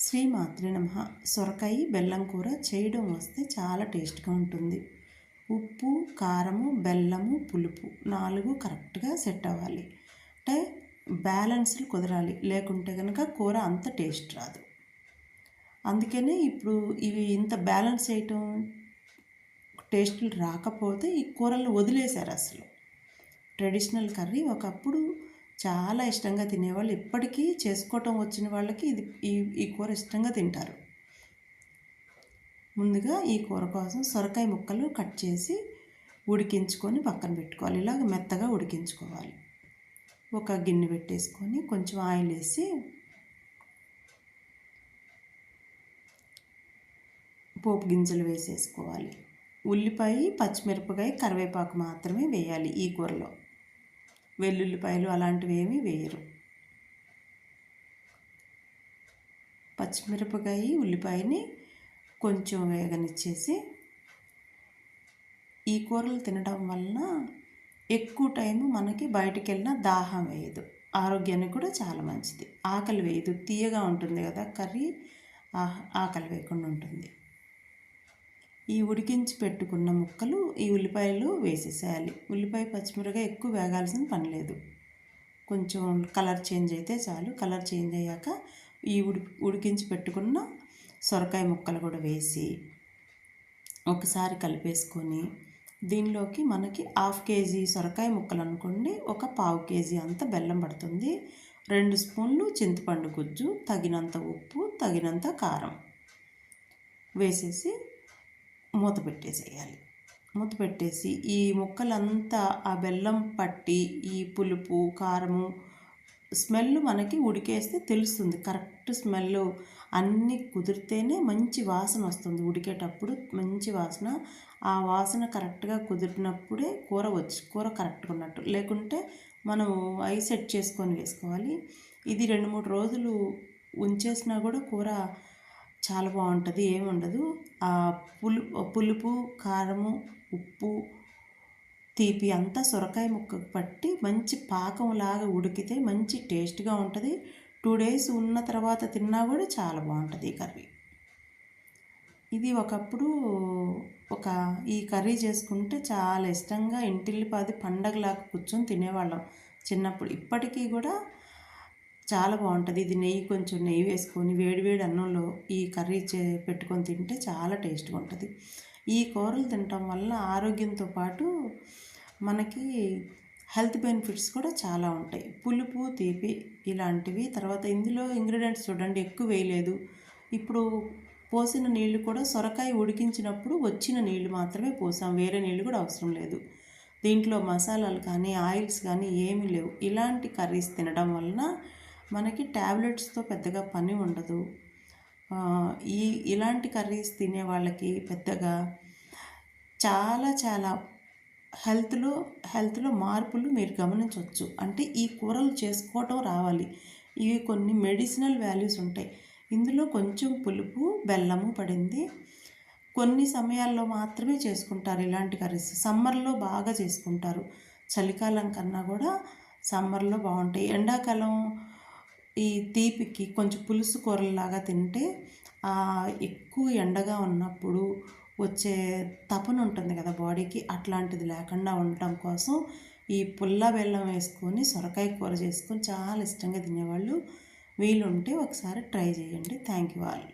శ్రీ మాత్రే నమ. సొరకాయ బెల్లం కూర చేయడం వస్తే చాలా టేస్ట్గా ఉంటుంది. ఉప్పు కారము బెల్లము పులుపు నాలుగు కరెక్ట్గా సెట్ అవ్వాలి. అంటే బ్యాలెన్స్లు కుదరాలి. లేకుంటే కనుక కూర అంత టేస్ట్ రాదు. అందుకనే ఇప్పుడు ఇవి ఇంత బ్యాలెన్స్ చేయటం టేస్ట్లు రాకపోతే ఈ కూరలు వదిలేశారు అసలు. ట్రెడిషనల్ కర్రీ ఒకప్పుడు చాలా ఇష్టంగా తినేవాళ్ళు. ఇప్పటికీ చేసుకోవటం వచ్చిన వాళ్ళకి ఇది ఈ ఈ కూర ఇష్టంగా తింటారు. ముందుగా ఈ కూర కోసం సొరకాయ ముక్కలు కట్ చేసి ఉడికించుకొని పక్కన పెట్టుకోవాలి. ఇలాగ మెత్తగా ఉడికించుకోవాలి. ఒక గిన్నె పెట్టేసుకొని కొంచెం ఆయిల్ వేసి పోపు గింజలు వేసేసుకోవాలి. ఉల్లిపాయ పచ్చిమిరపకాయ కరివేపాకు మాత్రమే వేయాలి ఈ కూరలో. వెల్లుల్లిపాయలు అలాంటివి ఏమీ వేయరు. పచ్చిమిరపకాయ ఉల్లిపాయని కొంచెం వేగనిచ్చేసి ఈ కూరలు తినడం వలన ఎక్కువ టైము మనకి బయటికి వెళ్ళిన దాహం వేయదు. ఆరోగ్యానికి కూడా చాలా మంచిది. ఆకలి వేయదు. తీయగా ఉంటుంది కదా కర్రీ ఆకలి వేయకుండా ఉంటుంది. ఈ ఉడికించి పెట్టుకున్న ముక్కలు ఈ ఉల్లిపాయలు వేసేసేయాలి. ఉల్లిపాయ పచ్చిమిరగా ఎక్కువ వేగాల్సిన పని లేదు. కొంచెం కలర్ చేంజ్ అయితే చాలు. కలర్ చేంజ్ అయ్యాక ఈ ఉడి ఉడికించి పెట్టుకున్న సొరకాయ ముక్కలు కూడా వేసి ఒకసారి కలిపేసుకొని దీనిలోకి మనకి హాఫ్ కేజీ సొరకాయ ముక్కలు అనుకోండి. ఒక పావు కేజీ అంత బెల్లం పడుతుంది. రెండు స్పూన్లు చింతపండు గుజ్జు తగినంత ఉప్పు తగినంత కారం వేసేసి మూత పెట్టేసేయాలి. మూత పెట్టేసి ఈ ముక్కలంతా ఆ బెల్లం పట్టి ఈ పులుపు కారము స్మెల్ మనకి ఉడికేస్తే తెలుస్తుంది. కరెక్ట్ స్మెల్ అన్నీ కుదిరితేనే మంచి వాసన వస్తుంది. ఉడికేటప్పుడు మంచి వాసన ఆ వాసన కరెక్ట్గా కుదిరినప్పుడే కూర వచ్చి కూర కరెక్ట్గా ఉన్నట్టు. లేకుంటే మనం ఐ సెట్ చేసుకొని వేసుకోవాలి. ఇది రెండు మూడు రోజులు ఉంచేసినా కూడా కూర చాలా బాగుంటుంది ఏముండదు ఆ పులు పులుపు కారము ఉప్పు తీపి అంతా సొరకాయ ముక్కకు పట్టి మంచి పాకంలాగా ఉడికితే మంచి టేస్ట్గా ఉంటుంది. టూ డేస్ ఉన్న తర్వాత తిన్నా కూడా చాలా బాగుంటుంది ఈ కర్రీ. ఇది ఒకప్పుడు ఒక ఈ కర్రీ చేసుకుంటే చాలా ఇష్టంగా ఇంటిల్లిపాది పండగలాగా కూర్చొని తినేవాళ్ళం. చిన్నప్పుడు ఇప్పటికీ కూడా చాలా బాగుంటుంది. ఇది నెయ్యి కొంచెం నెయ్యి వేసుకొని వేడివేడి అన్నంలో ఈ కర్రీ చే పెట్టుకొని తింటే చాలా టేస్ట్గా ఉంటుంది. ఈ కూరలు తినటం వల్ల ఆరోగ్యంతో పాటు మనకి హెల్త్ బెనిఫిట్స్ కూడా చాలా ఉంటాయి. పులుపు తీపి ఇలాంటివి. తర్వాత ఇందులో ఇంగ్రీడియంట్స్ చూడండి ఎక్కువ వేయలేదు. ఇప్పుడు పోసిన నీళ్ళు కూడా సొరకాయ ఉడికించినప్పుడు వచ్చిన నీళ్ళు మాత్రమే పోసాం. వేరే నీళ్ళు కూడా అవసరం లేదు. దీంట్లో మసాలాలు కానీ ఆయిల్స్ కానీ ఏమీ లేవు. ఇలాంటి కర్రీస్ తినడం వలన మనకి ట్యాబ్లెట్స్తో పెద్దగా పని ఉండదు. ఈ ఇలాంటి కర్రీస్ తినే వాళ్ళకి పెద్దగా చాలా చాలా హెల్త్లో హెల్త్లో మార్పులు మీరు గమనించవచ్చు అంటే ఈ కూరలు చేసుకోవటం రావాలి. ఇవి కొన్ని మెడిసినల్ వాల్యూస్ ఉంటాయి. ఇందులో కొంచెం పులుపు బెల్లము పడింది. కొన్ని సమయాల్లో మాత్రమే చేసుకుంటారు ఇలాంటి కర్రీస్. సమ్మర్లో బాగా చేసుకుంటారు. చలికాలం కన్నా కూడా సమ్మర్లో బాగుంటాయి. ఎండాకాలం ఈ తీపికి కొంచెం పులుసు కూరలాగా తింటే ఎక్కువ ఎండగా ఉన్నప్పుడు వచ్చే తపన ఉంటుంది కదా బాడీకి. అట్లాంటిది లేకుండా ఉండటం కోసం ఈ పుల్ల బెల్లం వేసుకొని సొరకాయ కూర చేసుకొని చాలా ఇష్టంగా తినేవాళ్ళు. వీలుంటే ఒకసారి ట్రై చేయండి. Thank you all.